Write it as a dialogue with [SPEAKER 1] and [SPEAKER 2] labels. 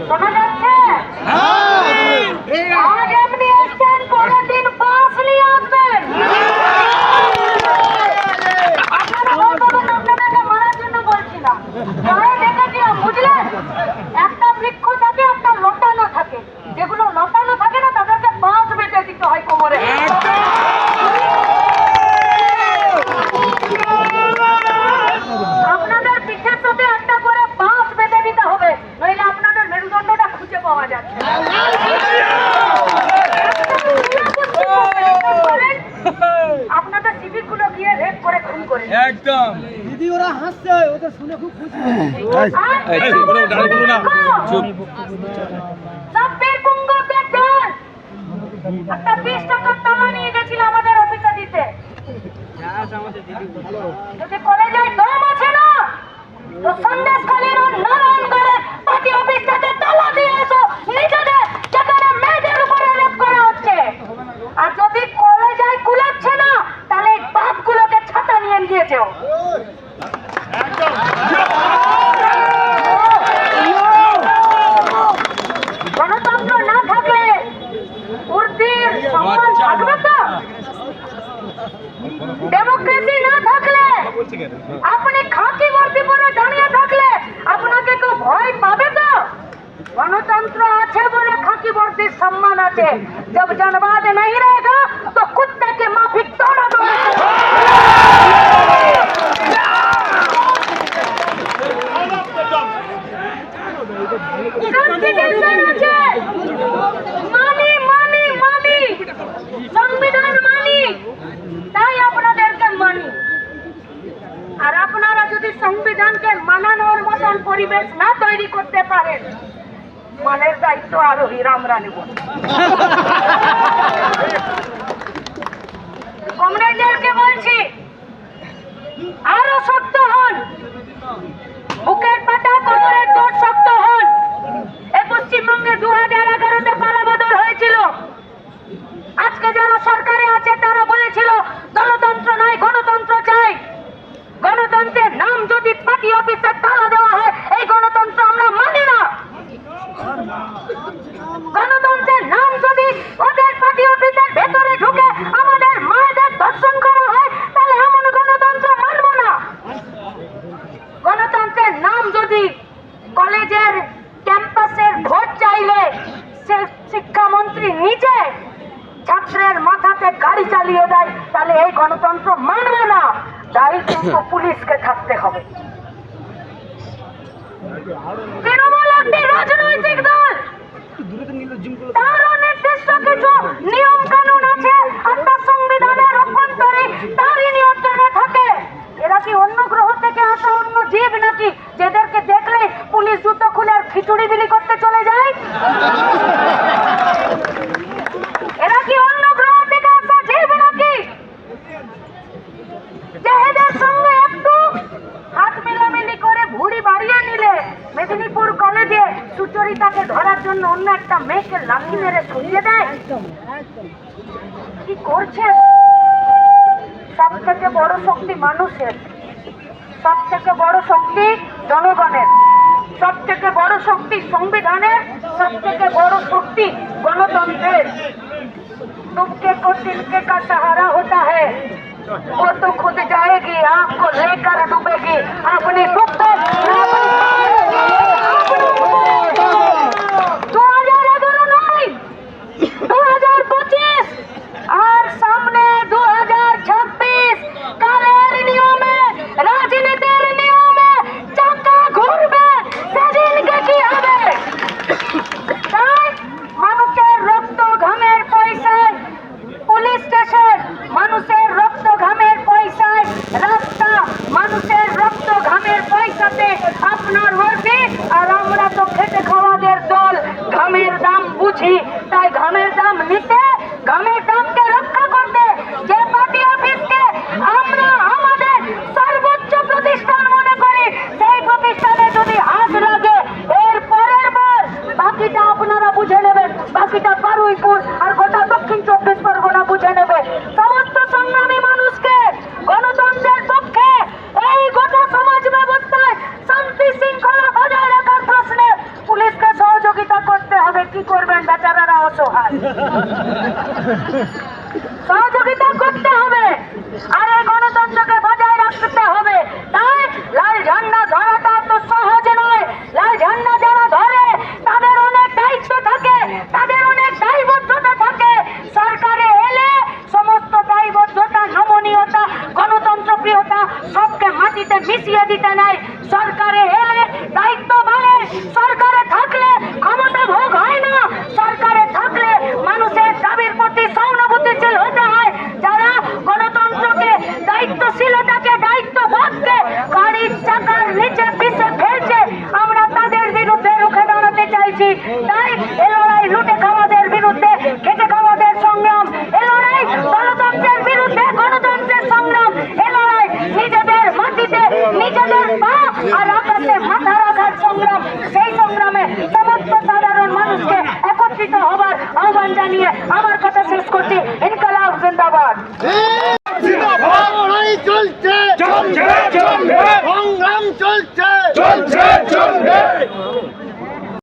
[SPEAKER 1] শোনা যাচ্ছে আজ আপনি এসছেন পরের দিন বাস নিয়ে আসবেন আপনারা বলবেন আপনাদেরকে মারার জন্য বলছি না গায়ে দেখেছিলাম বুঝলেন একটা বৃক্ষ থাকে একটা লতানো থাকে যেগুলো লতানো থাকে না তাদেরকে বাঁশ বেঁধে দিতে হয় কোমরে আপনাদের পিঠের সাথে একটা করে বাঁশ বেঁধে দিতে হবে নইলে আপনাদের মেরুদণ্ডটা খুঁজে পাওয়া যাচ্ছে না। আপনাদের শিবিরগুলো গিয়ে রেপ করে খুন করে
[SPEAKER 2] একদম
[SPEAKER 3] দিদি ওরা হাসছে ওদের শুনে খুব খুশি
[SPEAKER 2] না। চুপ।
[SPEAKER 1] সাব্বির পুঙ্গকে দেন একটা বিশ টাকার টাকা নিয়ে গেছিল আমাদের অফিসে দিতে যদি কলেজে দম আছে না তো সন্দেশ খালির নারায়ণগড়ের পার্টি অফিসটাতে তালা দিয়ে এসো নিজেদের যেখানে মেয়েদের উপরে রেপ করা হচ্ছে আর যদি কলেজে কুলাচ্ছে না তাহলে এই বাপগুলোকে ছাতা নিয়ে গিয়েছেও গণতন্ত্র না থাকলে উর্দির সম্মান থাকবে তো ডেমোক্রেসি না থাকলে আপনি খাকি ভর্তি পরে দাঁড়িয়ে থাকলে আপনাকে কেউ ভয় পাবে তো গণতন্ত্র আছে বলে খাকি ভর্তির সম্মান আছে जब जनवाद नहीं रहेगा तो कुत्ते के माफिक दौड़ा মানি আর আপনারা যদি সংবিধানকে মানানোর মতন পরিবেশ না তৈরি করতে পারেন, মানের দায়িত্ব আরোহী আমরা নেব কমরেডদেরকে বলছি, আরও শক্ত হন। বুকের পাটা কোমরের জোর শক্ত হন এ পশ্চিমবঙ্গে দু হাজার এগারোতে পালাবদল হয়েছিল আজকে যারা সরকারে আছে তারা বলেছিল গণতন্ত্র নয় গণতন্ত্র চাই গণতন্ত্রের নাম যদি পার্টি অফিসে তালা দেওয়া হয় এই গণতন্ত্র আমরা মানি না গণতন্ত্রের নাম যদি গাড়ি চালিয়ে দেয়, তাহলে এই গণতন্ত্র মানবে না। তাই কিন্তু পুলিশকে থাকতে হবে। তৃণমূল একটি রাজনৈতিক দল। তারও নির্দিষ্ট কিছু নিয়ম কানুন আছে জন্য অন্য একটা মেয়েকে লাঠি মেরে সরিয়ে দেয় কি করছে সব থেকে বড় শক্তি মানুষের সব থেকে বড় শক্তি জনগণের সব থেকে বড় শক্তি সংবিধানের সব থেকে বড় শক্তি গণতন্ত্রের तुमके को तिनके का सहारा होता है वो तो खुद जाएगी आपको लेकर डूबेगी अपनी गुप्त সহযোগিতা করতে হবে। আর এই গণতন্ত্রকে বজায় রাখতে হবে। জানিয়ে আমার